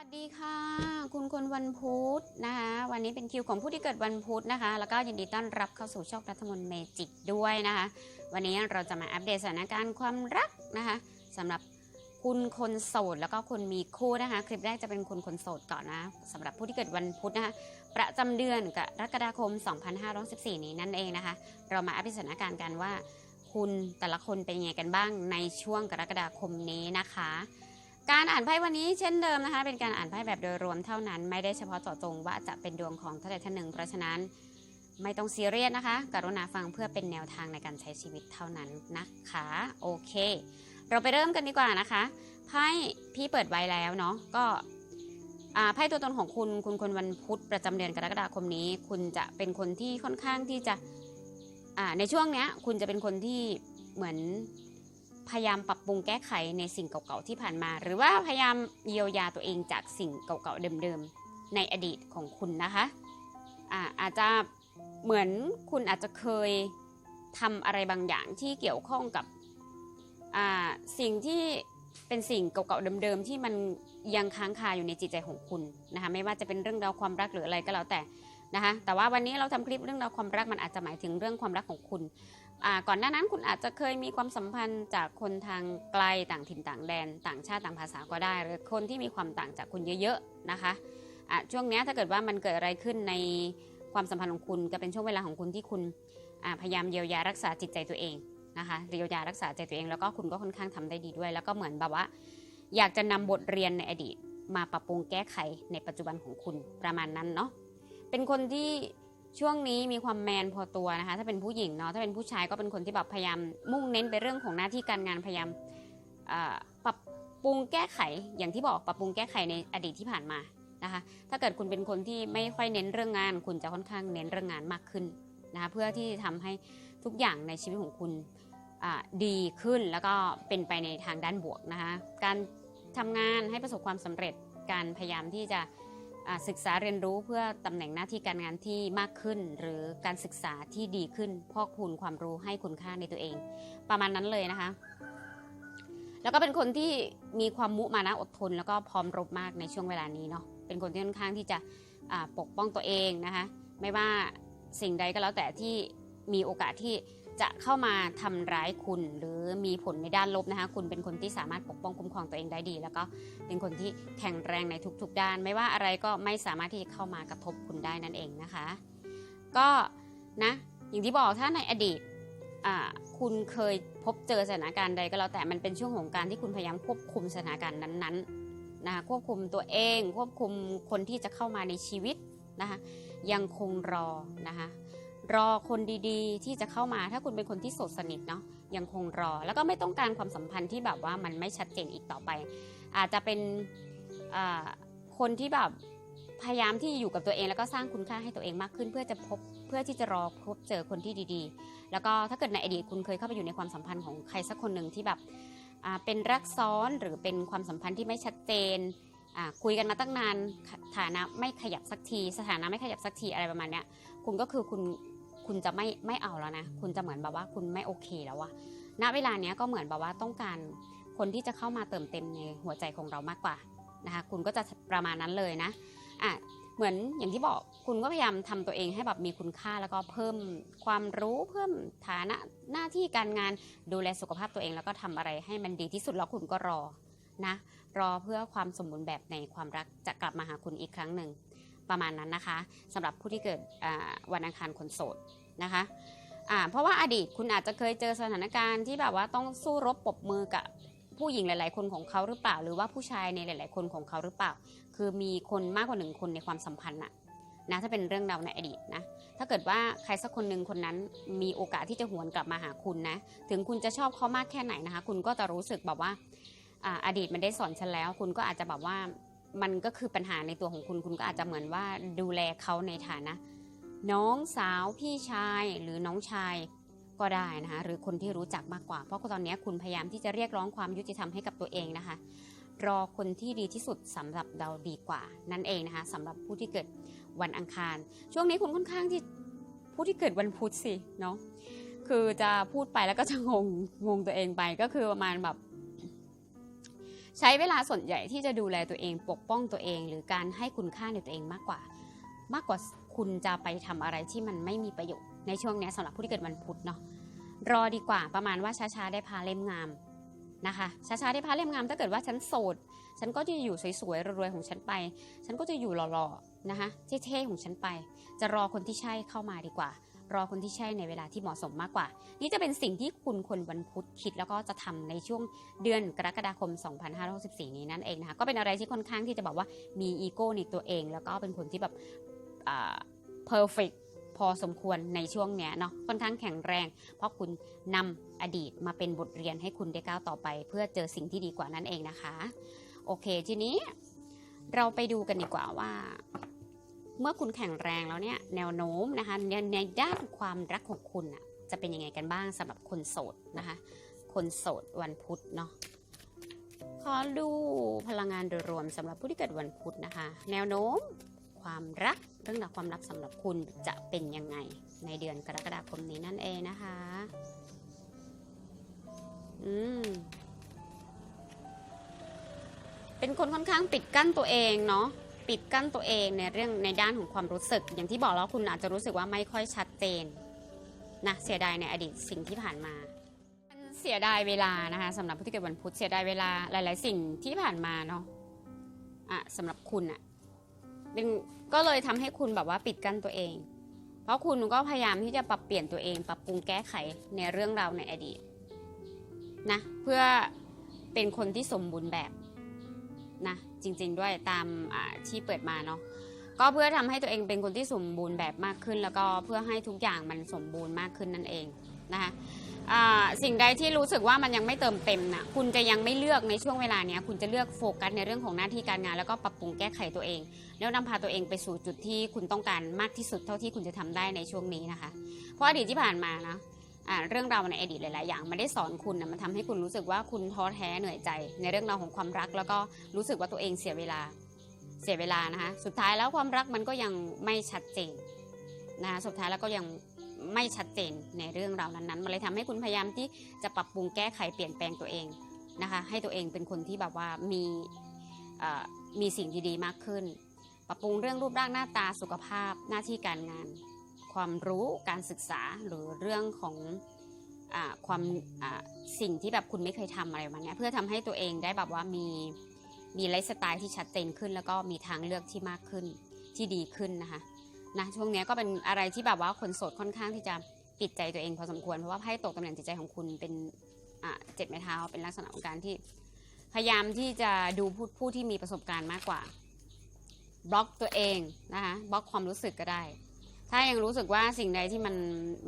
วัสดีค่ะ คุณคนวันพุธนะคะวันนี้เป็นคิวของผู้ที่เกิดวันพุธนะคะ แล้วก็ยินดีต้อนรับเข้าสู่ช่องรัฐมนต์เมจิกด้วยนะคะ วันนี้เราจะมาอัปเดตสถานการณ์ความรักนะคะสำหรับคุณคนโสดแล้วก็คนมีคู่นะคะ คลิปแรกจะเป็นคุณคนโสดก่อนนะสำหรับผู้ที่เกิดวันพุธนะคะ ประจำเดือนกรกฎาคม 2514 นี้นั่นเองนะคะ เรามาอัปเดตสถานการณ์กันว่า คุณแต่ละคนเป็นยังไงกันบ้างในช่วงกรกฎาคมนี้นะคะ การอ่านไพ่วันนี้เช่นเดิมนะคะ เป็นการอ่านไพ่แบบโดยรวมเท่านั้น ไม่ได้เฉพาะเจาะจงว่าจะเป็นดวงของท่านใดท่านหนึ่ง เพราะฉะนั้นไม่ต้องซีเรียสนะคะ กรุณาฟังเพื่อเป็นแนวทางในการใช้ชีวิตเท่านั้นนะคะโอเค เราไปเริ่มกันดีกว่านะคะไพ่พี่เปิดไว้แล้วเนาะก็ไพ่ตัวตนของคุณคุณคนวันพุธประจำเดือนกรกฎาคมนี้ คุณจะเป็นคนที่ค่อนข้างที่จะในช่วงเนี้ยคุณจะเป็นคนที่เหมือน พยายามปรับปรุงแก้ไขในสิ่งเก่าๆที่ผ่านมา หรือว่าพยายามเยียวยาตัวเองจากสิ่งเก่าๆเดิมๆในอดีตของคุณนะคะอาอาจจะเหมือนคุณอาจจะเคยทำอะไรบางอย่างที่เกี่ยวข้องกับสิ่งที่เป็นสิ่งเก่าๆเดิมๆที่มันยังค้างคาอยู่ในจิตใจของคุณนะคะไม่ว่าจะเป็นเรื่องราวความรักหรืออะไรก็แล้วแต่นะคะแต่ว่าวันนี้เราทำคลิปเรื่องราวความรักมันอาจจะหมายถึงเรื่องความรักของคุณ ก่อนหน้านั้นคุณอาจจะเคยมีความสัมพันธ์จากคนทางไกลต่างถิ่นต่างแดน ต่างชาติต่างภาษาก็ได้ หรือคนที่มีความต่างจากคุณเยอะๆนะคะะช่วงนี้ถ้าเกิดว่ามันเกิดอะไรขึ้นในความสัมพันธ์ของคุณก็เป็นช่วงเวลาของคุณที่คุณพยายามเยียวยารักษาจิตใจตัวเองนะคะเยียวยารักษาใจตัวเองแล้วก็คุณก็ค่อนข้างทำได้ดีด้วย แล้วก็เหมือนแบบว่า อยากจะนำบทเรียนในอดีต มาปรับปรุงแก้ไขในปัจจุบันของคุณประมาณนั้นเนาะเป็นคนที่ ช่วงนี้มีความแมนพอตัวนะคะ ถ้าเป็นผู้หญิงเนาะถ้าเป็นผู้ชายก็เป็นคนที่แบบพยายามมุ่งเน้นไปเรื่องของหน้าที่การงานพยายามปรับปรุงแก้ไขอย่างที่บอกปรับปรุงแก้ไขในอดีตที่ผ่านมานะคะ ถ้าเกิดคุณเป็นคนที่ไม่ค่อยเน้นเรื่องงาน คุณจะค่อนข้างเน้นเรื่องงานมากขึ้นนะคะเพื่อที่ทำให้ทุกอย่างในชีวิตของคุณดีขึ้นแล้วก็เป็นไปในทางด้านบวกนะคะการทำงานให้ประสบความสำเร็จการพยายามที่จะ ศึกษาเรียนรู้เพื่อตำแหน่งหน้าที่การงานที่มากขึ้น หรือการศึกษาที่ดีขึ้นพอกพูนความรู้ให้คุณค่าในตัวเอง ประมาณนั้นเลยนะคะ แล้วก็เป็นคนที่มีความมุมานะอดทน แล้วก็พร้อมรบมากในช่วงเวลานี้เนาะเป็นคนที่ค่อนข้างที่จะปกป้องตัวเองนะคะ ไม่ว่าสิ่งใดก็แล้วแต่ที่มีโอกาสที่ จะเข้ามาทำร้ายคุณ หรือมีผลในด้านลบนะคะ คุณเป็นคนที่สามารถปกป้องคุ้มครองตัวเองได้ดี แล้วก็เป็นคนที่แข็งแรงในทุกๆด้าน ไม่ว่าอะไรก็ไม่สามารถที่จะเข้ามากระทบคุณได้นั่นเองนะคะ ก็นะอย่างที่บอกถ้าในอดีตคุณเคยพบเจอสถานการณ์ใดก็แล้วแต่มันเป็นช่วงของการที่คุณพยายามควบคุมสถานการณ์นั้นๆนะคะควบคุมตัวเอง ควบคุมคนที่จะเข้ามาในชีวิตนะคะยังคงรอนะคะ รอคนดีๆ ที่จะเข้ามาถ้าคุณเป็นคนที่โสดสนิทเนาะยังคงรอ แล้วก็ไม่ต้องการความสัมพันธ์ที่แบบว่ามันไม่ชัดเจนอีกต่อไป อาจจะเป็นคนที่แบบพยายามที่อยู่กับตัวเองแล้วก็สร้างคุณค่าให้ตัวเองมากขึ้น เพื่อจะพบเพื่อที่จะรอพบเจอคนที่ดีๆ แล้วก็ถ้าเกิดในอดีตคุณเคยเข้าไปอยู่ในความสัมพันธ์ของใครสักคนหนึ่งที่แบบเป็นรักซ้อนหรือเป็นความสัมพันธ์ที่ไม่ชัดเจนคุยกันมาตั้งนานฐานะไม่ขยับสักที สถานะไม่ขยับสักทีอะไรประมาณเนี้ยคุณก็คือคุณ คุณจะไม่ไม่เอาแล้วนะ คุณจะเหมือนแบบว่าคุณไม่โอเคแล้วอะณเวลาเนี้ยก็เหมือนแบบว่าต้องการคนที่จะเข้ามาเติมเต็มในหัวใจของเรามากกว่านะคะ คุณก็จะประมาณนั้นเลยนะอะเหมือนอย่างที่บอกคุณก็พยายามทำตัวเองให้แบบมีคุณค่าแล้วก็เพิ่มความรู้เพิ่มฐานะหน้าที่การงานดูแลสุขภาพตัวเอง แล้วก็ทำอะไรให้มันดีที่สุดแล้วคุณก็รอนะรอเพื่อความสมบูรณ์แบบในความรักจะกลับมาหาคุณอีกครั้งหนึ่ง ประมาณนั้นนะคะสำหรับผู้ที่เกิดวันอังคารคนโสดนะคะอ่าเพราะว่าอดีตคุณอาจจะเคยเจอสถานการณ์ที่แบบว่าต้องสู้รบปบมือกับผู้หญิงหลาย ๆ คนของเขาหรือเปล่า หรือว่าผู้ชายในหลาย ๆ คนของเขาหรือเปล่า คือมีคนมากกว่าหนึ่งคนในความสัมพันธ์น่ะนะถ้าเป็นเรื่องราวในอดีตนะถ้าเกิดว่าใครสักคนหนึ่งคนนั้นมีโอกาสที่จะหวนกลับมาหาคุณนะ ถึงคุณจะชอบเขามากแค่ไหนนะคะ คุณก็จะรู้สึกแบบว่าอ่าอดีตมันได้สอนฉันแล้ว คุณก็อาจจะแบบว่า มันก็คือปัญหาในตัวของคุณคุณก็อาจจะเหมือนว่าดูแลเขาในฐานะ น้องสาวพี่ชายหรือน้องชายก็ได้นะคะหรือคนที่รู้จักมากกว่า เพราะตอนนี้คุณพยายามที่จะเรียกร้องความยุติธรรมให้กับตัวเองนะคะ รอคนที่ดีที่สุดสำหรับเราดีกว่า นั่นเองนะคะสำหรับผู้ที่เกิดวันอังคาร ช่วงนี้คุณค่อนข้างที่ผู้ที่เกิดวันพุธสิเนาะคือจะพูดไปแล้วก็จะงงงงตัวเองไปก็คือประมาณแบบ ใช้เวลาส่วนใหญ่ที่จะดูแลตัวเองปกป้องตัวเอง หรือการให้คุณค่าในตัวเองมากกว่า มากกว่าคุณจะไปทำอะไรที่มันไม่มีประโยชน์ในช่วงนี้ยสำหรับผู้ที่เกิดวันพุธเนาะรอดีกว่าประมาณว่าช้าๆได้พาเล่มงามนะคะช้าๆได้พาเล่มงามถ้าเกิดว่าฉันโสด ฉันก็จะอยู่สวยๆรวยๆของฉันไป ฉันก็จะอยู่หล่อๆนะคะเท่ๆของฉันไป จะรอคนที่ใช่เข้ามาดีกว่า รอคนที่ใช่ในเวลาที่เหมาะสมมากกว่า นี่จะเป็นสิ่งที่คุณคนวันพุธคิดแล้วก็จะทำในช่วงเดือนกรกฎาคม 2564 นี้นั่นเองนะคะก็เป็นอะไรที่ค่อนข้างที่จะบอกว่ามีอีโก้ในตัวเอง แล้วก็เป็นคนที่แบบอ่า perfect พอสมควรในช่วงเนี้ยเนาะค่อนข้างแข็งแรง เพราะคุณนำอดีตมาเป็นบทเรียนให้คุณได้ก้าวต่อไป เพื่อเจอสิ่งที่ดีกว่านั่นเองนะคะ โอเคทีนี้เราไปดูกันดีกว่าว่า เมื่อคุณแข็งแรงแล้วเนี่ยแนวโน้มนะคะในในด้านความรักของคุณอะจะเป็นยังไงกันบ้างสำหรับคนโสดนะคะ คนโสดวันพุธเนาะขอดูพลังงานโดยรวมสำหรับผู้ที่เกิดวันพุธนะคะ แนวโน้มความรักเรื่องราวความรักสำหรับคุณจะเป็นยังไงในเดือนกรกฎาคมนี้นั่นเองนะคะ อืมเป็นคนค่อนข้างปิดกั้นตัวเองเนาะ ปิดกั้นตัวเองในเรื่องในด้านของความรู้สึก อย่างที่บอกแล้วคุณอาจจะรู้สึกว่าไม่ค่อยชัดเจนนะเสียดายในอดีตสิ่งที่ผ่านมาเสียดายเวลานะคะสำหรับผู้ที่เกิดวันพุธเสียดายเวลาหลาย ๆ สิ่งที่ผ่านมาเนาะอะสำหรับคุณอะเป็นก็เลยทำให้คุณแบบว่าปิดกั้นตัวเอง เพราะคุณก็พยายามที่จะปรับเปลี่ยนตัวเอง ปรับปรุงแก้ไขในเรื่องราวในอดีตนะเพื่อเป็นคนที่สมบูรณ์แบบนะ จริง ๆ ด้วยตามที่เปิดมาเนาะก็เพื่อทำให้ตัวเองเป็นคนที่สมบูรณ์แบบมากขึ้น แล้วก็เพื่อให้ทุกอย่างมันสมบูรณ์มากขึ้นนั่นเองนะคะสิ่งใดที่รู้สึกว่ามันยังไม่เติมเต็มนะคุณจะยังไม่เลือกในช่วงเวลาเนี้ยคุณจะเลือกโฟกัสในเรื่องของหน้าที่การงาน แล้วก็ปรับปรุงแก้ไขตัวเอง แล้วนำพาตัวเองไปสู่จุดที่คุณต้องการมากที่สุดเท่าที่คุณจะทำได้ในช่วงนี้นะคะ เพราะอดีตที่ผ่านมานะ เรื่องราวในอดีตหลาย ๆ อย่างมันได้สอนคุณนะมันทำให้คุณรู้สึกว่าคุณท้อแท้เหนื่อยใจ ในเรื่องราวของความรัก แล้วก็รู้สึกว่าตัวเองเสียเวลาเสียเวลานะคะสุดท้ายแล้วความรักมันก็ยังไม่ชัดเจนนะคะสุดท้ายแล้วก็ยังไม่ชัดเจนในเรื่องราวนั้น ๆ มันเลยทำให้คุณพยายามที่จะปรับปรุงแก้ไขเปลี่ยนแปลงตัวเองนะคะให้ตัวเองเป็นคนที่แบบว่ามีมีสิ่งดี ๆ มากขึ้น ปรับปรุงเรื่องรูปร่างหน้าตาสุขภาพหน้าที่การงาน ความรู้การศึกษาหรือเรื่องของอความสิ่งที่แบบคุณไม่เคยทำอะไรมาเนี้ยเพื่อทำให้ตัวเองได้แบบว่ามีมีไลฟ์สไตล์ที่ชัดเจนขึ้น แล้วก็มีทางเลือกที่มากขึ้นที่ดีขึ้นนะคะนะช่วงเนี้ยก็เป็นอะไรที่แบบว่าคนโสดค่อนข้างที่จะปิดใจตัวเองพอสมควรเพราะว่าไพ่ตกตำแหน่งจิตใจของคุณเป็นเจ็ดไม้เท้าเป็นลักษณะของการที่พยายามที่จะดูผู้ผู้ที่มีประสบการณ์มากกว่าบล็อกตัวเองนะคะบล็อกความรู้สึกก็ได้ ถ้ายังรู้สึกว่าสิ่งใดที่มัน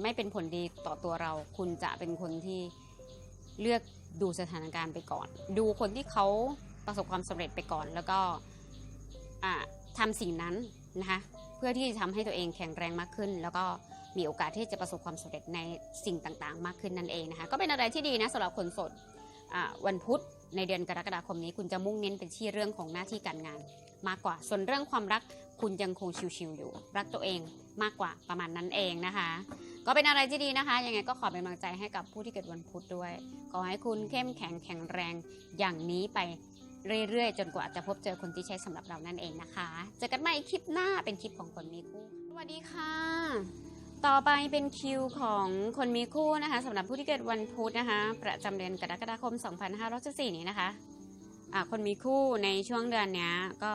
ไม่เป็นผลดีต่อตัวเรา คุณจะเป็นคนที่เลือกดูสถานการณ์ไปก่อน ดูคนที่เขาประสบความสำเร็จไปก่อน แล้วก็อ่าทำสิ่งนั้นนะคะเพื่อที่จะทำให้ตัวเองแข็งแรงมากขึ้น แล้วก็มีโอกาสที่จะประสบความสำเร็จในสิ่งต่างๆ มากขึ้นนั่นเองนะคะก็เป็นอะไรที่ดีนะสำหรับคนสดวันพุธในเดือนกรกฎาคมนี้ คุณจะมุ่งเน้นเป็นที่เรื่องของหน้าที่การงานมากกว่า ส่วนเรื่องความรัก คุณยังคงชิวๆอยู่ รักตัวเองมากกว่าประมาณนั้นเองนะคะ ก็เป็นอะไรที่ดีนะคะ ยังไงก็ขอเป็นกำลังใจให้กับผู้ที่เกิดวันพุธด้วย ขอให้คุณเข้มแข็งแข็งแรงอย่างนี้ไปเรื่อยๆ จนกว่าจะพบเจอคนที่ใช่สำหรับเรานั่นเองนะคะ เจอกันใหม่คลิปหน้าเป็นคลิปของคนมีคู่ สวัสดีค่ะ ต่อไปเป็นคิวของคนมีคู่นะคะสำหรับผู้ที่เกิดวันพุธนะคะ ประจำเดือนกรกฎาคม 2564นี้นะคะ คนมีคู่ในช่วงเดือนนี้ก็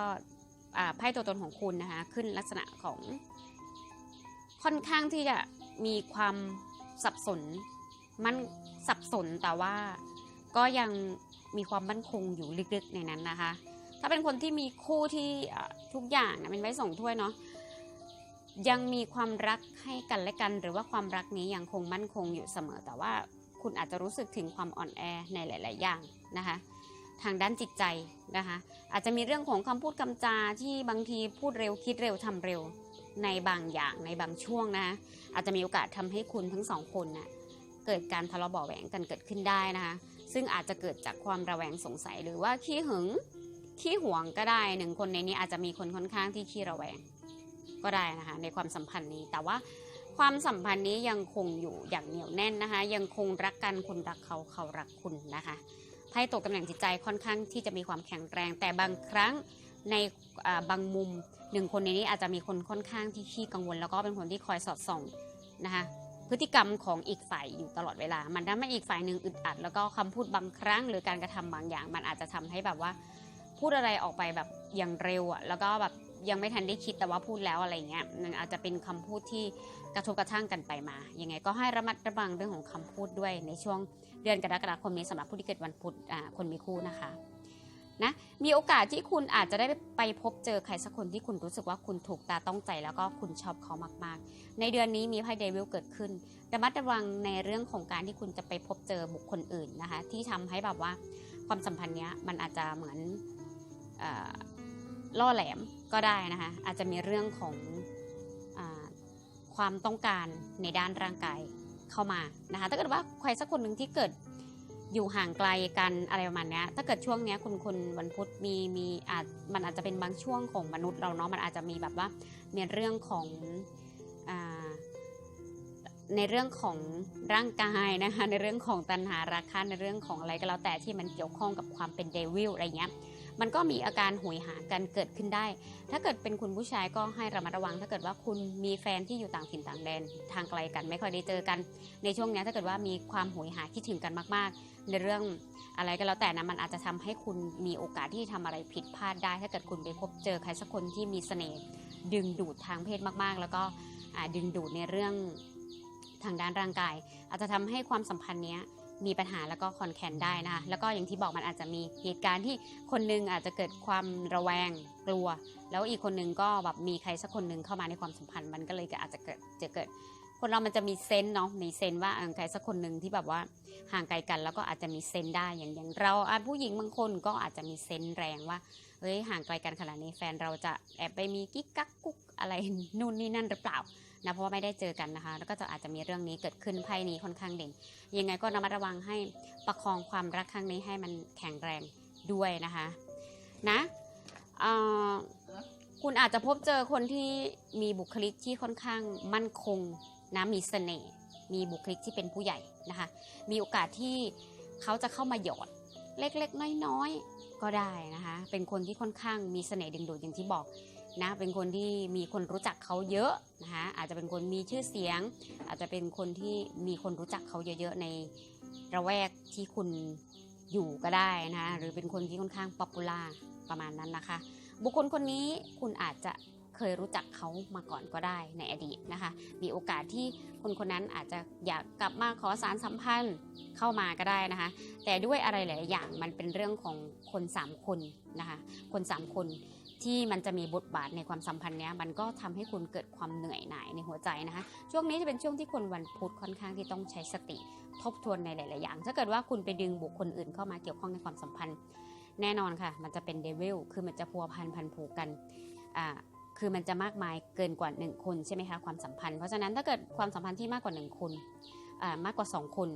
ไพ่ตัวตนของคุณนะคะ ขึ้นลักษณะของค่อนข้างที่จะมีความสับสนมันสับสนแต่ว่าก็ยังมีความมั่นคงอยู่ลึกๆในนั้นนะคะ ถ้าเป็นคนที่มีคู่ที่ทุกอย่างนะเป็นไว้ส่งถ้วยเนาะยังมีความรักให้กันและกัน หรือว่าความรักนี้ยังคงมั่นคงอยู่เสมอ แต่ว่าคุณอาจจะรู้สึกถึงความอ่อนแอในหลาย ๆ อย่างนะคะ ทางด้านจิตใจนะคะ อาจจะมีเรื่องของคำพูดคำจาที่บางทีพูดเร็วคิดเร็วทำเร็วในบางอย่างในบางช่วงนะคะอาจจะมีโอกาสทำให้คุณทั้งสองคนนะ่ะเกิดการทะเลาะเบาแหวงกันเกิดขึ้นได้นะคะซึ่งอาจจะเกิดจากความระแวงสงสัยหรือว่าขี้หึงขี้หวงก็ได้หนึ่งคนในนี้อาจจะมีคนค่อนข้างที่ขี้ระแวงก็ได้นะคะในความสัมพันธ์นี้แต่ว่าความสัมพันธ์นี้ยังคงอยู่อย่างเหนียวแน่นนะคะ ยังคงรักกันคุณรักเขาเขารักคุณนะคะ ไพ่ตกตำแหน่งจิตใจค่อนข้างที่จะมีความแข็งแรง แต่บางครั้งในบางมุมหนึ่งคนในนี้อาจจะมีคนค่อนข้างที่ขี้กังวล แล้วก็เป็นคนที่คอยสอดส่องนะคะพฤติกรรมของอีกฝ่ายอยู่ตลอดเวลา มันทำให้อีกฝ่ายหนึ่งอึดอัด แล้วก็คำพูดบางครั้ง หรือการกระทำบางอย่าง มันอาจจะทำให้แบบว่า พูดอะไรออกไปแบบอย่างเร็วอะแล้วก็แบบ ยังไม่ทันได้คิดแต่ว่าพูดแล้วอะไรเงี้ยมันอาจจะเป็นคำพูดที่กระทบกระทั่งกันไปมา ยังไงก็ให้ระมัดระวังเรื่องของคำพูดด้วยในช่วงเดือนกรกฎาคมนี้สำหรับผู้ที่เกิดวันพุธคนมีคู่นะคะนะมีโอกาสที่คุณอาจจะได้ไปพบเจอใครสักคนที่คุณรู้สึกว่าคุณถูกตาต้องใจแล้วก็คุณชอบเขามาก ๆ ในเดือนนี้มีไพ่เดวิลเกิดขึ้นระมัดระวังในเรื่องของการที่คุณจะไปพบเจอบุคคลอื่นนะคะที่ทำให้แบบว่าความสัมพันธ์เนี้ยมันอาจจะเหมือนอ ล่อแหลมก็ได้นะคะ อาจจะมีเรื่องของอความต้องการในด้านร่างกายเข้ามานะคะ ถ้าเกิดว่าใครสักคนหนึ่งที่เกิดอยู่ห่างไกลกันอะไรประมาณนี้ถ้าเกิดช่วงนี้คุณคุณวันพุธมีมีอาจมันอาจจะเป็นบางช่วงของมนุษย์เราเนาะมันอาจจะมีแบบว่ามีเรื่องของอในเรื่องของร่างกายนะคะในเรื่องของตัณหาราคะในเรื่องของอะไรก็แล้วแต่ที่มันเกี่ยวข้องกับความเป็นเดวิลอะไรเงี้ย มันก็มีอาการหวยหากันเกิดขึ้นได้ ถ้าเกิดเป็นคุณผู้ชายก็ให้ระมัดระวัง ถ้าเกิดว่าคุณมีแฟนที่อยู่ต่างถิ่นต่างแดนทางไกลกันไม่ค่อยได้เจอกัน ในช่วงนี้ถ้าเกิดว่ามีความหวยหาคิดถึงกันมาก ๆ ในเรื่องอะไรก็แล้วแต่นะมันอาจจะทำให้คุณมีโอกาสที่จะทำอะไรผิดพลาดได้ ถ้าเกิดคุณไปพบเจอใครสักคนที่มีเสน่ห์ดึงดูดทางเพศมาก ๆ แล้วก็ดึงดูดในเรื่องทางด้านร่างกาย อาจจะทำให้ความสัมพันธ์เนี้ย มีปัญหาแล้วก็คอนแคนได้นะคะแล้วก็อย่างที่บอกมันอาจจะมีเหตุการณ์ที่คนหนึงอาจจะเกิดความระแวงกลัว แล้วอีกคนหนึงก็แบบมีใครสักคนหนึ่งเข้ามาในความสัมพันธ์มันก็เลยอาจจะเกิดจะเกิด คนเรามันจะมีเซนเนาะมีเซนว่าใครสักคนหนึ่งที่แบบว่าห่างไกลกัน แล้วก็อาจจะมีเซนได้อย่างอย่างเราผู้หญิงบางคนก็อาจจะมีเซนแรงว่าเฮ้ยห่างไกลกันขนาดนี้แฟนเราจะแอบไปมีกิ๊กกักกุ๊กอะไรนู่นนี่นั่นหรือเปล่า นะเพราะว่าไม่ได้เจอกันนะคะ แล้วก็จะอาจจะมีเรื่องนี้เกิดขึ้นไพ่นี้ค่อนข้างเด่น ยังไงก็ระมัดระวังให้ประคองความรักครั้งนี้ให้มันแข็งแรงด้วยนะคะนะคุณอาจจะพบเจอคนที่มีบุคลิกที่ค่อนข้างมั่นคงนะมีเสน่ห์มีบุคลิกที่เป็นผู้ใหญ่นะคะ มีโอกาสที่เขาจะเข้ามาหยอดเล็กๆ น้อยๆ ก็ได้นะคะ เป็นคนที่ค่อนข้างมีเสน่ห์ดึงดูดอย่างที่บอก นะเป็นคนที่มีคนรู้จักเขาเยอะนะคะอาจจะเป็นคนมีชื่อเสียง อาจจะเป็นคนที่มีคนรู้จักเขาเยอะๆในระแวกที่คุณอยู่ก็ได้นะคะหรือเป็นคนที่ค่อนข้างป๊อปปูล่าประมาณนั้นนะคะ บุคคลคนนี้คุณอาจจะเคยรู้จักเขามาก่อนก็ได้ในอดีตนะคะ มีโอกาสที่คนคนนั้นอาจจะอยากกลับมาขอสารสัมพันธ์เข้ามาก็ได้นะคะ แต่ด้วยอะไรหลายอย่างมันเป็นเรื่องของคนสามคนนะคะ คนสามคน ที่มันจะมีบทบาทในความสัมพันธ์เนี้ยมันก็ทำให้คุณเกิดความเหนื่อยหน่ายในหัวใจนะคะช่วงนี้จะเป็นช่วงที่คนวันพุธค่อนข้างที่ต้องใช้สติทบทวนในหลาย ๆ อย่าง ถ้าเกิดว่าคุณไปดึงบุคคลอื่นเข้ามาเกี่ยวข้องในความสัมพันธ์ แน่นอนค่ะ มันจะเป็นเดวิลคือมันจะพัวพันพันผูกกันอ่าคือมันจะมากมายเกินกว่า 1 คนใช่ไหมคะความสัมพันธ์ เพราะฉะนั้นถ้าเกิดความสัมพันธ์ที่มากกว่า 1 คนอ่ามากกว่า 2 คน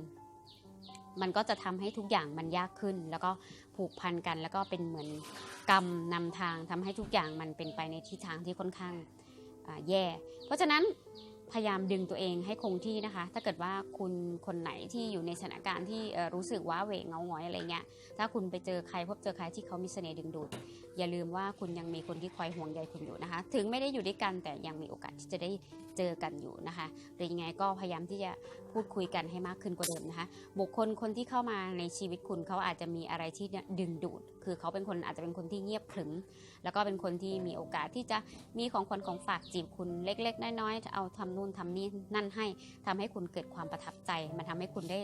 มันก็จะทำให้ทุกอย่างมันยากขึ้น แล้วก็ผูกพันกัน แล้วก็เป็นเหมือนกรรมนำทางทำให้ทุกอย่างมันเป็นไปในทิศทางที่ค่อนข้างอ่าแย่ เพราะฉะนั้น พยายามดึงตัวเองให้คงที่นะคะ ถ้าเกิดว่าคุณคนไหนที่อยู่ในสถานการณ์ที่รู้สึกว่าเหวงเงาหงอยอะไรเงี้ย ถ้าคุณไปเจอใครพบเจอใครที่เขามีเสน่ห์ดึงดูด อย่าลืมว่าคุณยังมีคนที่คอยห่วงใยคุณอยู่นะคะ ถึงไม่ได้อยู่ด้วยกันแต่ยังมีโอกาสที่จะได้เจอกันอยู่นะคะ หรือยังไงก็พยายามที่จะพูดคุยกันให้มากขึ้นกว่าเดิมนะคะ บุคคลคนที่เข้ามาในชีวิตคุณเขาอาจจะมีอะไรที่ดึงดูด คือเขาเป็นคนอาจจะเป็นคนที่เงียบขรึมแล้วก็เป็นคนที่มีโอกาสที่จะมีของขวัญของฝากจีบคุณเล็ก ๆ น้อยๆเอาทำนู่นทำนี่นั่นให้ทำให้คุณเกิดความประทับใจ มันทำให้คุณได้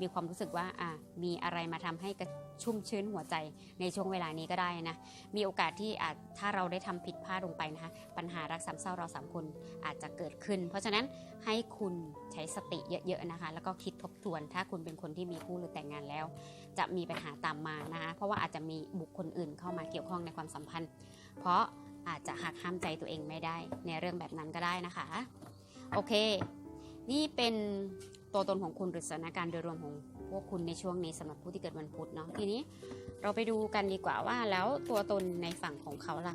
มีความรู้สึกว่าอ่ามีอะไรมาทำให้กระชุ่มชื้นหัวใจในช่วงเวลานี้ก็ได้นะ มีโอกาสที่อาจถ้าเราได้ทำผิดพลาดลงไปนะคะปัญหารักสามเศร้าเราสามคนอาจจะเกิดขึ้น เพราะฉะนั้นให้คุณใช้สติเยอะๆนะคะ แล้วก็คิดทบทวน ถ้าคุณเป็นคนที่มีคู่หรือแต่งงานแล้ว จะมีปัญหาตามมานะคะเพราะว่าอาจจะมีบุคคลอื่นเข้ามาเกี่ยวข้องในความสัมพันธ์ เพราะอาจจะหักห้ามใจตัวเองไม่ได้ในเรื่องแบบนั้นก็ได้นะคะ โอเค นี่เป็นตัวตนของคุณหรือสถานการณ์โดยรวมของพวกคุณในช่วงนี้สำหรับผู้ที่เกิดวันพุธเนาะทีนี้เราไปดูกันดีกว่าว่าแล้วตัวตนในฝั่งของเขาล่ะ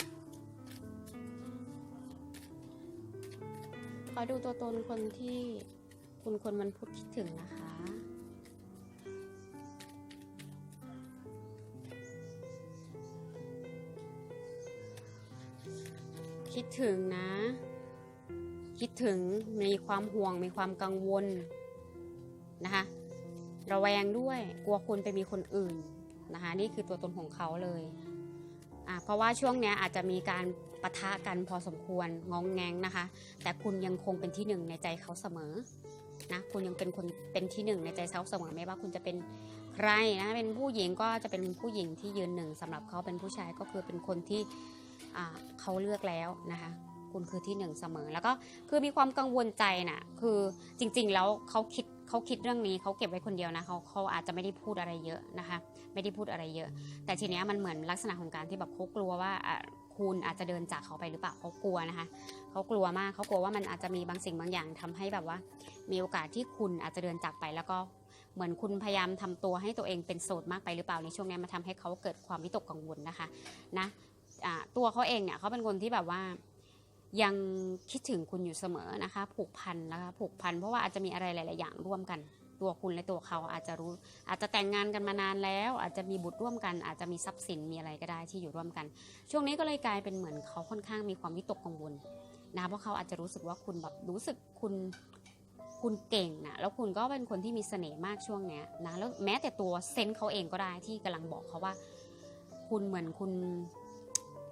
ขอดูตัวตนคนที่คุณคนวันพุธคิดถึงนะคะคิดถึงนะ คิดถึงมีความห่วงมีความกังวลนะคะระแวงด้วยกลัวคุณไปมีคนอื่นนะคะนี่คือตัวตนของเขาเลยอะเพราะว่าช่วงเนี้ยอาจจะมีการปะทะกันพอสมควรงองแงงนะคะ แต่คุณยังคงเป็นที่หนึ่งในใจเขาเสมอนะคุณยังเป็นคนเป็นที่หนึ่งในใจเขาเสมอไม่ว่าคุณจะเป็นใครนะเป็นผู้หญิงก็จะเป็นผู้หญิงที่ยืนหนึ่งสำหรับเขาเป็นผู้ชายก็คือเป็นคนที่เขาเลือกแล้วนะคะ คุณคือที่หนึ่งเสมอ แล้วก็คือมีความกังวลใจน่ะ คือจริง ๆ แล้วเขาคิดเขาคิดเรื่องนี้เขาเก็บไว้คนเดียวนะเขาเขาอาจจะไม่ได้พูดอะไรเยอะนะคะ ไม่ได้พูดอะไรเยอะ แต่ทีเนี้ยมันเหมือนลักษณะของการที่แบบเขากลัวว่าคุณอาจจะเดินจากเขาไปหรือเปล่าเขากลัวนะคะเขากลัวมากเขากลัวว่ามันอาจจะมีบางสิ่งบางอย่างทำให้แบบว่า มีโอกาสที่คุณอาจจะเดินจากไปแล้วก็เหมือนคุณพยายามทำตัวให้ตัวเองเป็นโสดมากไปหรือเปล่าในช่วงนี้มันทำให้เขาเกิดความวิตกกังวลนะคะนะตัวเขาเองเนี่ยเขาเป็นคนที่แบบว่า ยังคิดถึงคุณอยู่เสมอนะคะ ผูกพันนะคะผูกพันเพราะว่าอาจจะมีอะไรหลาย ๆ อย่างร่วมกัน ตัวคุณและตัวเขาอาจจะรู้ อาจจะแต่งงานกันมานานแล้ว อาจจะมีบุตรร่วมกัน อาจจะมีทรัพย์สินมีอะไรก็ได้ที่อยู่ร่วมกัน ช่วงนี้ก็เลยกลายเป็นเหมือนเขาค่อนข้างมีความวิตกกังวลนะคะเพราะเขาอาจจะรู้สึกว่าคุณแบบรู้สึกคุณคุณเก่งนะแล้วคุณก็เป็นคนที่มีเสน่ห์มากช่วงเนี้ยนะแล้วแม้แต่ตัวเซนส์เขาเองก็ได้ที่กำลังบอกเขาว่า คุณเหมือนคุณ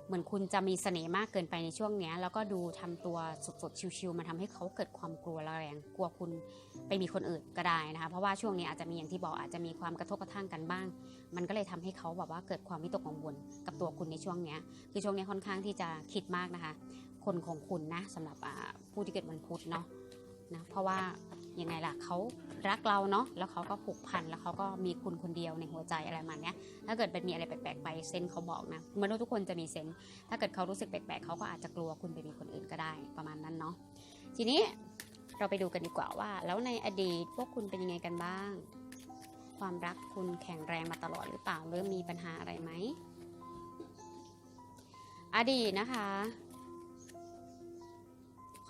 เหมือนคุณจะมีเสน่ห์มากเกินไปในช่วงเนี้ย แล้วก็ดูทำตัวสดๆชิวๆมันทำให้เขาเกิดความกลัวระแวงกลัวคุณไปมีคนอื่นก็ได้นะคะเพราะว่าช่วงนี้อาจจะมีอย่างที่บอกอาจจะมีความกระทบกระทั่งกันบ้าง มันก็เลยทำให้เขาแบบว่าเกิดความวิตกกังวลกับตัวคุณในช่วงเนี้ยคือช่วงนี้ค่อนข้างที่จะคิดมากนะคะ คนของคุณนะสำหรับผู้ที่เกิดวันพุธเนาะนะเพราะว่า ยังไงล่ะเขารักเราเนาะแล้วเขาก็ผูกพันแล้วเขาก็มีคุณคนเดียวในหัวใจอะไรมาเนี้ยถ้าเกิดเป็นมีอะไรแปลกๆไปเซนเขาบอกนะมนุษย์ทุกคนจะมีเซนถ้าเกิดเขารู้สึกแปลกๆเขาก็อาจจะกลัวคุณไปมีคนอื่นก็ได้ประมาณนั้นเนาะทีนี้เราไปดูกันดีกว่าว่า แล้วในอดีตพวกคุณเป็นยังไงกันบ้าง ความรักคุณแข็งแรงมาตลอดหรือเปล่าหรือมีปัญหาอะไรไหมอดีตนะคะ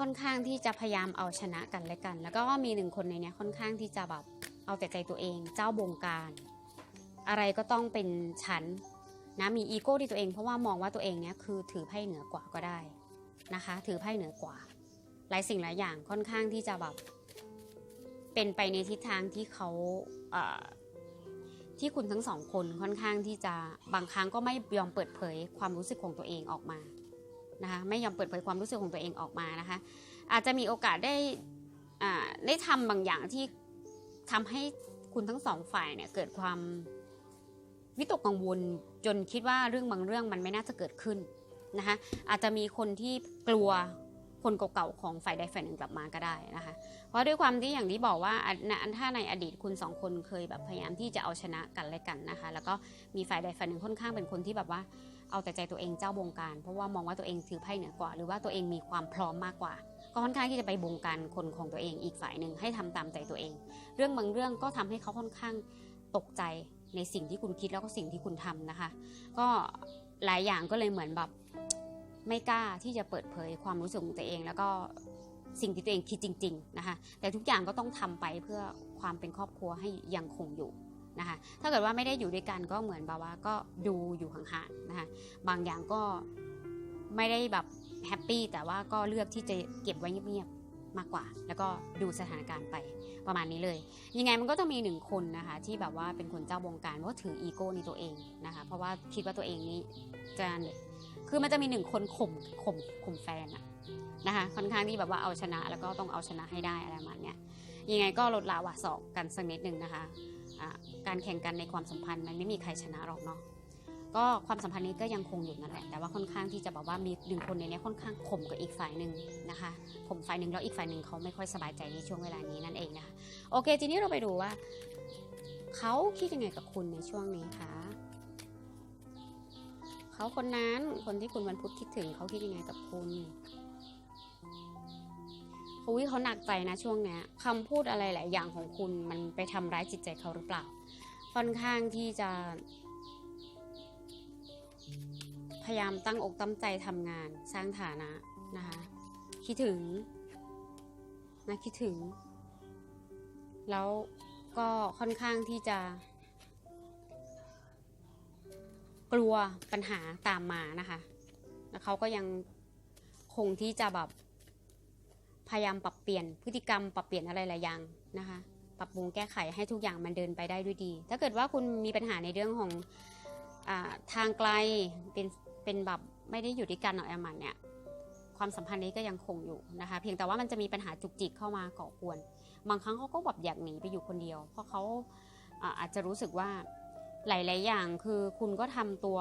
ค่อนข้างที่จะพยายามเอาชนะกันและกัน แล้วก็มีหนึ่งคนในนี้ค่อนข้างที่จะแบบเอาแต่ใจตัวเอง เจ้าบงการ อะไรก็ต้องเป็นฉันนะมีอีโก้ที่ตัวเอง เพราะว่ามองว่าตัวเองเนี้ยคือถือไพ่เหนือกว่าก็ได้นะคะ ถือไพ่เหนือกว่า หลายสิ่งหลายอย่างค่อนข้างที่จะแบบเป็นไปในทิศทางที่เขาเที่คุณทั้งสองคนค่อนข้างที่จะบางครั้งก็ไม่ยอมเปิดเผยความรู้สึกของตัวเองออกมา นะคะไม่ยอมเปิดเผยความรู้สึกของตัวเองออกมานะคะ อาจจะมีโอกาสได้ได้ทำบางอย่างที่ทำให้คุณทั้งสองฝ่ายเนี่ยเกิดความวิตกกังวลจนคิดว่าเรื่องบางเรื่องมันไม่น่าจะเกิดขึ้นนะคะอาจจะมีคนที่กลัวคนเก่าๆของฝ่ายใดฝ่ายหนึ่งกลับมาก็ได้นะคะ เพราะด้วยความที่อย่างที่บอกว่าอันถ้าในอดีตคุณสองคนเคยแบบพยายามที่จะเอาชนะกันและกันนะคะ แล้วก็มีฝ่ายใดฝ่ายหนึ่งค่อนข้างเป็นคนที่แบบว่า เอาแต่ใจตัวเองเจ้าบงการ เพราะว่ามองว่าตัวเองถือไพ่เหนือกว่า หรือว่าตัวเองมีความพร้อมมากกว่า ก็ค่อนข้างที่จะไปบงการคนของตัวเองอีกฝ่ายหนึ่งให้ทำตามใจตัวเอง เรื่องบางเรื่องก็ทำให้เขาค่อนข้างตกใจในสิ่งที่คุณคิดแล้วก็สิ่งที่คุณทำนะคะ ก็หลายอย่างก็เลยเหมือนแบบไม่กล้าที่จะเปิดเผยความรู้สึกของตัวเอง แล้วก็สิ่งที่ตัวเองคิดจริง ๆนะคะ แต่ทุกอย่างก็ต้องทำไปเพื่อความเป็นครอบครัวให้ยังคงอยู่ นะคะถ้าเกิดว่าไม่ได้อยู่ด้วยกันก็เหมือนแบบว่าก็ดูอยู่ห่างๆนะคะบางอย่างก็ไม่ได้แบบแฮปปี้แต่ว่าก็เลือกที่จะเก็บไว้เงียบๆมากกว่า แล้วก็ดูสถานการณ์ไปประมาณนี้เลย ยังไงมันก็จะมีหนึ่งคนนะคะที่แบบว่าเป็นคนเจ้าบงการเพราะถืออีโก้ในตัวเองนะคะเพราะว่าคิดว่าตัวเองนี้จะคือมันจะมีหนึ่งคนข่มข่มข่มแฟนอะนะคะค่อนข้างที่แบบว่าเอาชนะแล้วก็ต้องเอาชนะให้ได้อะไรประมาณเนี้ยยังไงก็ลดละวะสอกกันสักนิดหนึ่งนะคะ การแข่งกันในความสัมพันธ์มันไม่มีใครชนะหรอกเนาะก็ความสัมพันธ์นี้ก็ยังคงอยู่นั่นแหละ แต่ว่าค่อนข้างที่จะแบบว่ามีหนึ่งคนในนี้ค่อนข้างข่มกับอีกฝ่ายหนึ่งนะคะข่มฝ่ายหนึ่งแล้วอีกฝ่ายหนึ่งเขาไม่ค่อยสบายใจในช่วงเวลานี้นั่นเองนะคะโอเค ทีนี้เราไปดูว่าเขาคิดยังไงกับคุณในช่วงนี้คะเขาคนนั้นคนที่คุณวันพุธคิดถึงเขาคิดยังไงกับคุณ อุ้ยเขาหนักใจนะช่วงเนี้ยคำพูดอะไรหลายอย่างของคุณมันไปทำร้ายจิตใจเขาหรือเปล่า ค่อนข้างที่จะ พยายามตั้งอกตั้งใจทำงานสร้างฐานะนะคะคิดถึงนะคิดถึง แล้วก็ค่อนข้างที่จะ กลัวปัญหาตามมานะคะแล้วเขาก็ยังคงที่จะแบบ พยายามปรับเปลี่ยนพฤติกรรม ปรับเปลี่ยนอะไรหลายอย่างนะคะ ปรับปรุงแก้ไขให้ทุกอย่างมันเดินไปได้ด้วยดี ถ้าเกิดว่าคุณมีปัญหาในเรื่องของอทางไกลเป็นเป็นแบบไม่ได้อยู่ด้วยกันหรอกแอมมันเนี่ยความสัมพันธ์นี้ก็ยังคงอยู่นะคะ เพียงแต่ว่ามันจะมีปัญหาจุกจิกเข้ามาก่อกวน บางครั้งเขาก็แบบอยากหนีไปอยู่คนเดียว เพราะเขาอาอาจจะรู้สึกว่าหลาย ๆ อย่างคือคุณก็ทำตัว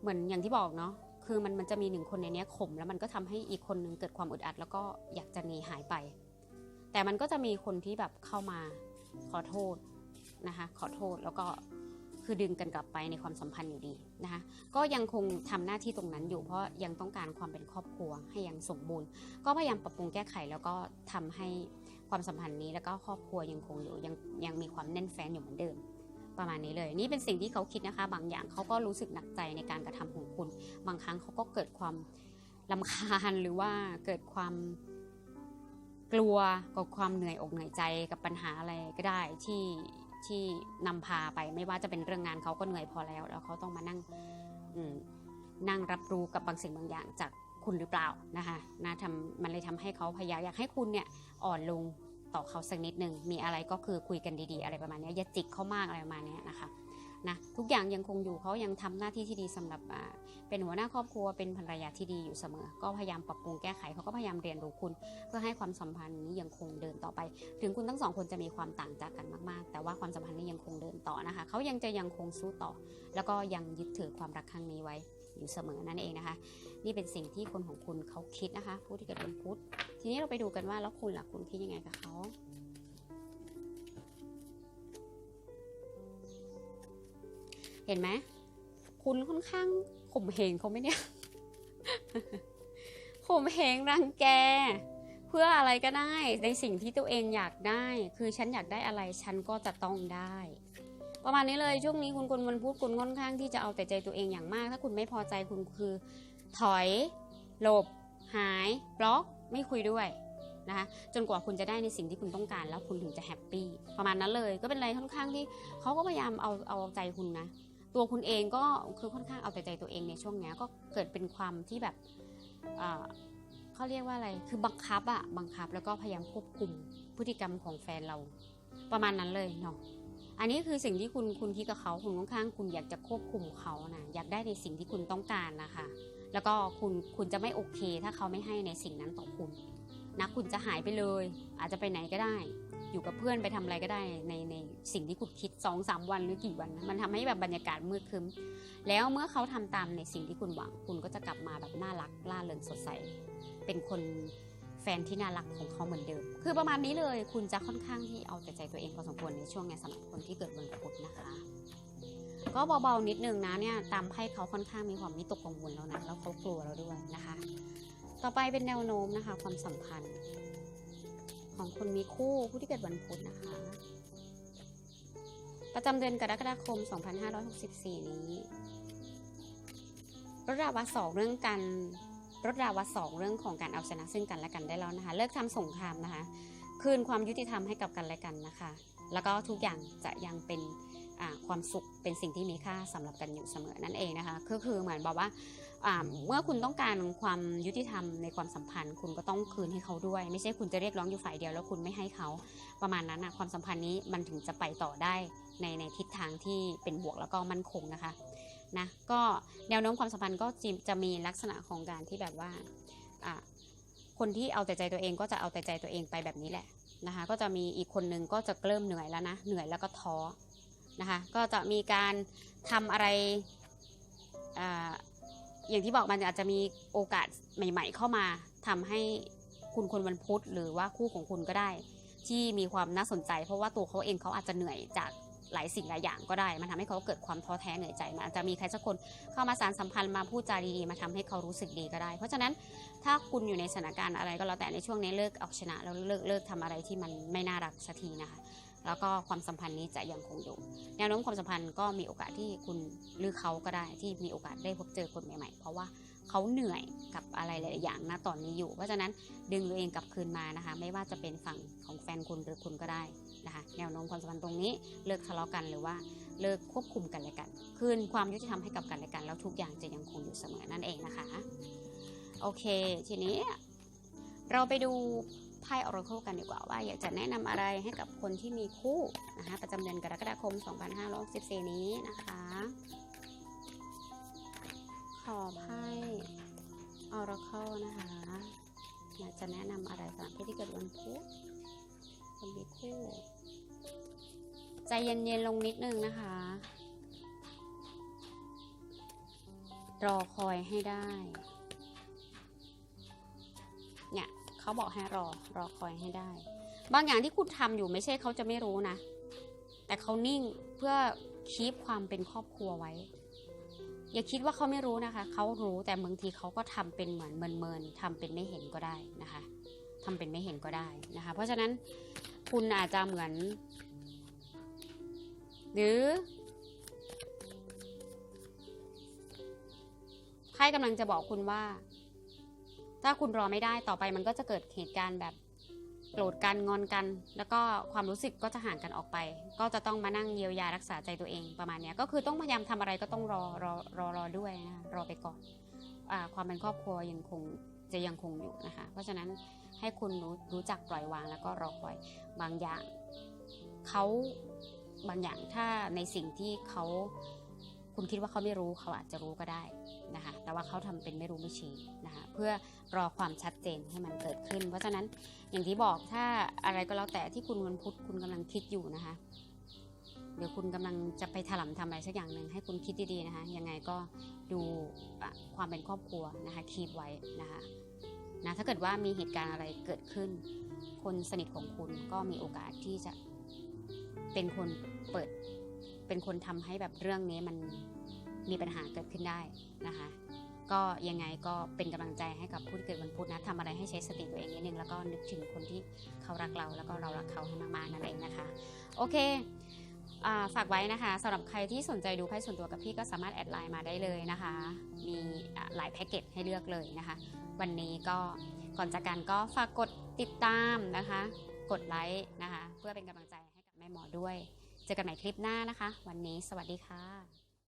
เหมือนอย่างที่บอกเนาะ คือมันมันจะมีหนึ่งคนในนี้ข่มแล้วมันก็ทำให้อีกคนหนึ่งเกิดความอึดอัด แล้วก็อยากจะหนีหายไป แต่มันก็จะมีคนที่แบบเข้ามาขอโทษนะคะ ขอโทษแล้วก็คือดึงกันกลับไปในความสัมพันธ์อยู่ดีนะคะ ก็ยังคงทำหน้าที่ตรงนั้นอยู่เพราะยังต้องการความเป็นครอบครัวให้ยังสมบูรณ์ ก็พยายามปรับปรุงแก้ไขแล้วก็ทำให้ความสัมพันธ์นี้แล้วก็ครอบครัวยังคงอยู่ยังยังมีความแน่นแฟ้นอยู่เหมือนเดิม ประมาณนี้เลย นี่เป็นสิ่งที่เขาคิดนะคะ บางอย่างเขาก็รู้สึกหนักใจในการกระทำของคุณ บางครั้งเขาก็เกิดความลำคาญหรือว่าเกิดความกลัวกับความเหนื่อยอกเหนื่อยใจกับปัญหาอะไรก็ได้ที่ที่นำพาไปไม่ว่าจะเป็นเรื่องงานเขาก็เหนื่อยพอแล้ว แล้วเขาต้องมานั่งนั่งรับรู้กับบางสิ่งบางอย่างจากคุณหรือเปล่านะคะนะทำมันเลยทำให้เขาพยายามอยากให้คุณเนี่ยอ่อนลง ต่อเขาสักนิดหนึ่งมีอะไรก็คือคุยกันดีๆ อะไรประมาณนี้อย่าจิกเขามากอะไรประมาณนี้นะคะนะทุกอย่างยังคงอยู่เขายังทำหน้าที่ที่ดีสำหรับเป็นหัวหน้าครอบครัวเป็นภรรยาที่ดีอยู่เสมอ ก็พยายามปรับปรุงแก้ไขเขาก็พยายามเรียนรู้คุณ เพื่อให้ความสัมพันธ์นี้ยังคงเดินต่อไป ถึงคุณทั้งสองคนจะมีความต่างจากกันมากๆ แต่ว่าความสัมพันธ์นี้ยังคงเดินต่อนะคะเขายังจะยังคงสู้ต่อ แล้วก็ยังยึดถือความรักครั้งนี้ไว้อยู่เสมอนั่นเองนะคะ นี่เป็นสิ่งที่คนของคุณเขาคิดนะคะ ผู้ที่เกิดวันพุธ ทีนี้เราไปดูกันว่าแล้วคุณล่ะคุณคิดยังไงกับเขาเห็นไหมคุณค่อนข้างข่มเหงเขาไหมเนี่ยข่มเหงรังแก เพื่ออะไรก็ได้ในสิ่งที่ตัวเองอยากได้ คือฉันอยากได้อะไรฉันก็จะต้องได้ ประมาณนี้เลยช่วงนี้คุณคุณวันพุธคุณค่อนข้างที่จะเอาแต่ใจตัวเองอย่างมาก ถ้าคุณไม่พอใจคุณคือ ถอย หลบ หาย บล็อก ไม่คุยด้วยนะคะจนกว่าคุณจะได้ในสิ่งที่คุณต้องการ แล้วคุณถึงจะแฮปปี้ประมาณนั้นเลยก็เป็นอะไรค่อนข้างที่เขาก็พยายามเอาเอาใจคุณนะ ตัวคุณเองก็คือค่อนข้างเอาแต่ใจตัวเองในช่วงนี้ก็เกิดเป็นความที่แบบเขาเรียกว่าอะไรคือบังคับอะบังคับแล้วก็พยายามควบคุมพฤติกรรมของแฟนเรา ประมาณนั้นเลยเนาะอันนี้คือสิ่งที่คุณคุณคิดกับเขาคุณค่อนข้างคุณอยากจะควบคุมเขานะอยากได้ในสิ่งที่คุณต้องการนะคะ แล้วก็คุณคุณจะไม่โอเค ถ้าเขาไม่ให้ในสิ่งนั้นต่อคุณนะคุณจะหายไปเลย อาจจะไปไหนก็ได้ อยู่กับเพื่อนไปทำอะไรก็ได้ในในสิ่งที่คุณคิด2อสวันหรือกี่วันนะมันทำให้แบบบรรยากาศมืดครึ้ม แล้วเมื่อเขาทำตามในสิ่งที่คุณหวัง คุณก็จะกลับมาแบบน่ารักล่าเริงสดใส เป็นคนแฟนที่น่ารักของเขาเหมือนเดิม คือประมาณนี้เลย คุณจะค่อนข้างที่เอาแต่ใจตัวเองพอสมควรในช่วงเนี้ยสำหรับคนที่เกิดวันพุธนะ ก็เบาๆนิดนึงนะเนี่ยตามไพ่เขาค่อนข้างมีความวิตกกังวลแล้วนะแล้วเขากลัวเราด้วยนะคะ ต่อไปเป็นแนวโน้มนะคะ ความสัมพันธ์ ของคนมีคู่ผู้ที่เกิดวันพุธนะคะ ประจำเดือนกรกฎาคม 2564 นี้รถราวาสองเรื่องการรถราวาสองเรื่องของการเอาชนะซึ่งกันและกันได้แล้วนะคะ เลิกทำสงครามนะคะ คืนความยุติธรรมให้กับกันและกันนะคะ แล้วก็ทุกอย่างจะยังเป็น ความสุขเป็นสิ่งที่มีค่าสำหรับกันอยู่เสมอนั่นเองนะคะก็คือเหมือนบอกว่าเมื่อคุณต้องการความยุติธรรมในความสัมพันธ์ คุณก็ต้องคืนให้เขาด้วย ไม่ใช่คุณจะเรียกร้องอยู่ฝ่ายเดียวแล้วคุณไม่ให้เขาประมาณนั้นนะความสัมพันธ์นี้มันถึงจะไปต่อได้ในในทิศทางที่เป็นบวกแล้วก็มั่นคงนะคะนะก็แนวโน้มความสัมพันธ์ก็จะมีลักษณะของการที่แบบว่าอ่าคนที่เอาแต่ใจตัวเองก็จะเอาแต่ใจตัวเองไปแบบนี้แหละนะคะก็จะมีอีกคนนึงก็จะเริ่มเหนื่อยแล้วนะเหนื่อยแล้วก็ท้อ นะคะ ก็จะมีการทำอะไรออย่างที่บอกมันอาจจะมีโอกาสใหม่ ๆ เข้ามาทำให้คุณคนวันพุธหรือว่าคู่ของคุณก็ได้ ที่มีความน่าสนใจ เพราะว่าตัวเขาเองเขาอาจจะเหนื่อยจากหลายสิ่งหลายอย่างก็ได้ มันทำให้เขาเกิดความท้อแท้เหนื่อยใจมันอาจจะมีใครสักคนเข้ามาสารสัมพันธ์มาพูดจาดีๆมาทำให้เขารู้สึกดีก็ได้ เพราะฉะนั้นถ้าคุณอยู่ในสถานการณ์อะไรก็แล้วแต่ในช่วงนี้เลิกเอาชนะแล้วเลิกเลิกทำอะไรที่มันไม่น่ารักสักทีนะคะ แล้วก็ความสัมพันธ์นี้จะยังคงอยู่ แนวโน้มความสัมพันธ์ก็มีโอกาสที่คุณหรือเขาก็ได้ที่มีโอกาสได้พบเจอคนใหม่ๆ เพราะว่าเขาเหนื่อยกับอะไรหลายๆอย่างนะตอนนี้อยู่ เพราะฉะนั้นดึงตัวเองกลับคืนมานะคะ ไม่ว่าจะเป็นฝั่งของแฟนคุณหรือคุณก็ได้นะคะ แนวโน้มความสัมพันธ์ตรงนี้เลิกทะเลาะกันหรือว่าเลิกควบคุมกันและกัน คืนความยุติธรรมให้กับกันและกัน แล้วทุกอย่างจะยังคงอยู่เสมอนั่นเองนะคะ โอเค ทีนี้เราไปดู ไพ่ Oracle กันดีกว่าว่าอยากจะแนะนำอะไรให้กับคนที่มีคู่นะคะประจำเดือนกรกฎาคม 2564 นี้นะคะ ขอไพ่ Oracle นะคะ อยากจะแนะนำอะไรสำหรับผู้ที่เกิดวันพุธคนมีคู่ ใจเย็นๆลงนิดนึงนะคะ รอคอยให้ได้ เขาบอกให้รอรอคอยให้ได้ บางอย่างที่คุณทำอยู่ไม่ใช่เขาจะไม่รู้นะ แต่เขานิ่งเพื่อคีปความเป็นครอบครัวไว้ อย่าคิดว่าเขาไม่รู้นะคะ เขารู้แต่บางทีเขาก็ทำเป็นเหมือนเมินๆทำเป็นไม่เห็นก็ได้นะคะทำเป็นไม่เห็นก็ได้นะคะ เพราะฉะนั้นคุณอาจจะเหมือน หรือไพ่กำลังจะบอกคุณว่า ถ้าคุณรอไม่ได้ต่อไปมันก็จะเกิดเหตุการณ์แบบโกรธกันงอนกัน แล้วก็ความรู้สึกก็จะห่างกันออกไป ก็จะต้องมานั่งเยียวยารักษาใจตัวเองประมาณนี้ก็คือต้องพยายามทำอะไรก็ต้องรอรอรอรอด้วยนะคะรอไปก่อนอความเป็นครอบครัวยังคงจะยังคงอยู่นะคะ เพราะฉะนั้นให้คุณรู้รู้จักปล่อยวางแล้วก็รอคอยบางอย่างเขาบางอย่างถ้าในสิ่งที่เขาคุณคิดว่าเขาไม่รู้เขาอาจจะรู้ก็ได้ นะคะแต่ว่าเขาทำเป็นไม่รู้ไม่ชี้นะคะเพื่อรอความชัดเจนให้มันเกิดขึ้น เพราะฉะนั้นอย่างที่บอกถ้าอะไรก็แล้วแต่ที่คุณวันพุธคุณกำลังคิดอยู่นะคะเดี๋ยวคุณกำลังจะไปถลำทำอะไรสักอย่างหนึ่งให้คุณคิดดีๆนะคะยังไงก็ดูความเป็นครอบครัวนะคะคีบไว้นะคะนะถ้าเกิดว่ามีเหตุการณ์อะไรเกิดขึ้น คนสนิทของคุณก็มีโอกาสที่จะเป็นคนเปิดเป็นคนทำให้แบบเรื่องนี้มัน มีปัญหาเกิดขึ้นได้นะคะ ก็ยังไงก็เป็นกำลังใจให้กับผู้ที่เกิดวันพุธนะทำอะไรให้ใช้สติตัวเองนิดนึงแล้วก็นึกถึงคนที่เขารักเราแล้วก็เรารักเขาให้มากๆนั่นเองนะคะ โอเคฝากไว้นะคะสำหรับใครที่สนใจดูไพ่ส่วนตัวกับพี่ก็สามารถแอดไลน์มาได้เลยนะคะ มีหลายแพ็กเกจให้เลือกเลยนะคะ วันนี้ก็ก่อนจากกันก็ฝากกดติดตามนะคะ กดไลค์นะคะ เพื่อเป็นกำลังใจให้กับแม่หมอด้วย เจอกันใหม่คลิปหน้านะคะ วันนี้สวัสดีค่ะ